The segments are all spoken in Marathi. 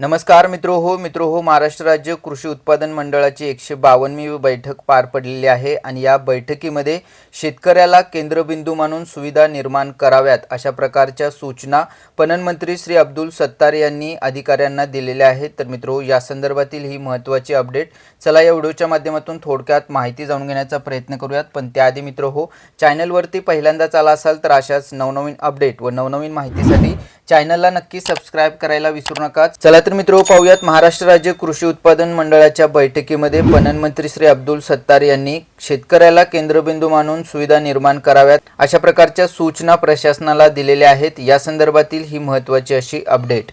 नमस्कार मित्रो हो मित्रो हो महाराष्ट्र राज्य कृषी उत्पादन मंडळाची एकशे बावन्नवी बैठक पार पडलेली आहे आणि या बैठकीमध्ये शेतकऱ्याला केंद्रबिंदू मानून सुविधा निर्माण कराव्यात अशा प्रकारच्या सूचना पणन मंत्री श्री अब्दुल सत्तार यांनी अधिकाऱ्यांना दिलेल्या आहेत. तर मित्रो हो, या संदर्भातील ही महत्त्वाची अपडेट चला या व्हिडिओच्या माध्यमातून थोडक्यात माहिती जाणून घेण्याचा प्रयत्न करूयात. पण त्याआधी मित्र हो चॅनलवरती पहिल्यांदाच आला असाल तर अशाच नवनवीन अपडेट व नवनवीन माहितीसाठी चॅनलला नक्की सबस्क्राईब करायला विसरू नका चला तर मित्र पाहूयात महाराष्ट्र राज्य कृषी उत्पादन मंडळाच्या बैठकीमध्ये पणन मंत्री श्री अब्दुल सत्तार यांनी शेतकऱ्याला केंद्रबिंदू मानून सुविधा निर्माण कराव्यात अशा प्रकारच्या सूचना प्रशासनाला दिलेल्या आहेत. या संदर्भातील ही महत्त्वाची अशी अपडेट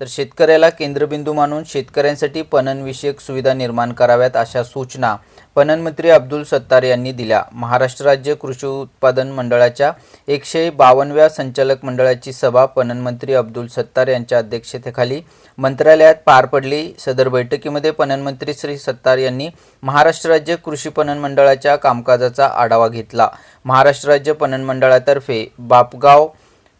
तर शेतकऱ्याला केंद्रबिंदू मानून शेतकऱ्यांसाठी पणनविषयक सुविधा निर्माण कराव्यात अशा सूचना पणनमंत्री अब्दुल सत्तार यांनी दिल्या. महाराष्ट्र राज्य कृषी उत्पादन मंडळाच्या एकशे बावन्नव्या संचालक मंडळाची सभा पणनमंत्री अब्दुल सत्तार यांच्या अध्यक्षतेखाली मंत्रालयात पार पडली. सदर बैठकीमध्ये पणनमंत्री श्री सत्तार यांनी महाराष्ट्र राज्य कृषी पणन मंडळाच्या कामकाजाचा आढावा घेतला. महाराष्ट्र राज्य पणन मंडळातर्फे बापगाव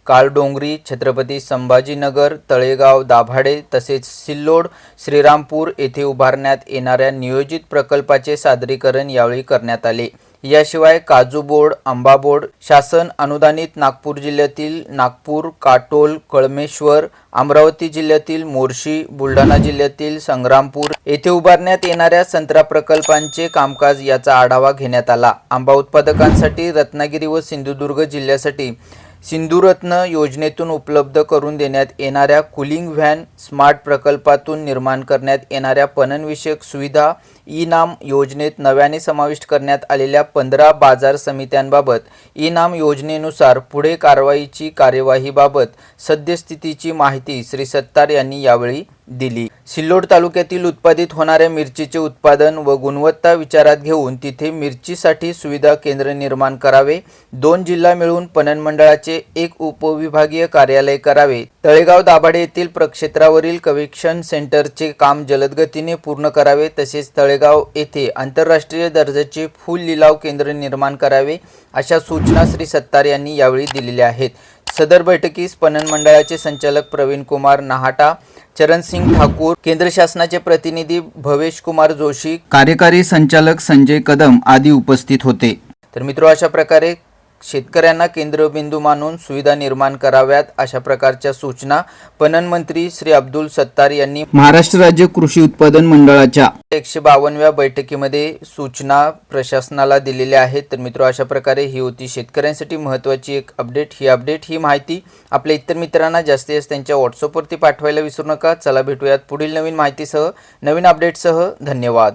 काळडोंगरी छत्रपती संभाजीनगर तळेगाव दाभाडे तसेच सिल्लोड श्रीरामपूर येथे उभारण्यात येणाऱ्या नियोजित प्रकल्पाचे सादरीकरण यावेळी करण्यात आले. याशिवाय काजू बोर्ड आंबा बोर्ड शासन अनुदानित नागपूर जिल्ह्यातील नागपूर काटोल कळमेश्वर अमरावती जिल्ह्यातील मोर्शी बुलढाणा जिल्ह्यातील संग्रामपूर येथे उभारण्यात येणाऱ्या संत्रा प्रकल्पांचे कामकाज याचा आढावा घेण्यात आला. आंबा उत्पादकांसाठी रत्नागिरी व सिंधुदुर्ग जिल्ह्यासाठी सिंधुरत्न योजनेतून उपलब्ध करून देण्यात येणाऱ्या कुलिंग व्हॅन स्मार्ट प्रकल्पातून निर्माण करण्यात येणाऱ्या पणनविषयक सुविधा ई नाम योजनेत नव्याने समाविष्ट करण्यात आलेल्या पंधरा बाजार समित्यांबाबत ई नाम योजनेनुसार पुढे कारवाईची कार्यवाहीबाबत सद्यस्थितीची माहिती श्री सत्तार यांनी यावेळी दिली. सिल्लोड तालुक्यातील उत्पादित होणाऱ्या मिरचीचे उत्पादन व गुणवत्ता विचारात घेऊन तिथे मिरचीसाठी सुविधा केंद्र निर्माण करावे. दोन जिल्हा मिळून पणन मंडळाचे एक उपविभागीय कार्यालय करावे. तळेगाव दाभाडे येथील प्रक्षेत्रावरील कवेक्शन सेंटरचे काम जलदगतीने पूर्ण करावे. तसेच तळेगाव येथे आंतरराष्ट्रीय दर्जाचे फूल लिलाव केंद्र निर्माण करावे अशा सूचना श्री सत्तार यांनी यावेळी दिलेल्या आहेत. सदर बैठकीस पणन मंडळाचे संचालक प्रवीण कुमार नाहाटा चरणसिंग ठाकूर केंद्र शासनाचे प्रतिनिधी भवेश कुमार जोशी कार्यकारी संचालक संजय कदम आदी उपस्थित होते. तर मित्र अशा प्रकारे शेतकऱ्यांना केंद्रबिंदू मानून सुविधा निर्माण कराव्यात अशा प्रकारच्या सूचना पणन मंत्री श्री अब्दुल सत्तार यांनी महाराष्ट्र राज्य कृषी उत्पादन मंडळाच्या एकशे बावन्नव्या बैठकीमध्ये सूचना प्रशासनाला दिलेल्या आहेत. तर मित्र अशा प्रकारे ही होती शेतकऱ्यांसाठी महत्त्वाची एक अपडेट. ही अपडेट ही माहिती आपल्या इतर मित्रांना जास्तीत जास्त त्यांच्या व्हॉट्सअपवरती पाठवायला विसरू नका. चला भेटूयात पुढील नवीन माहितीसह. नवीन अपडेटसह धन्यवाद.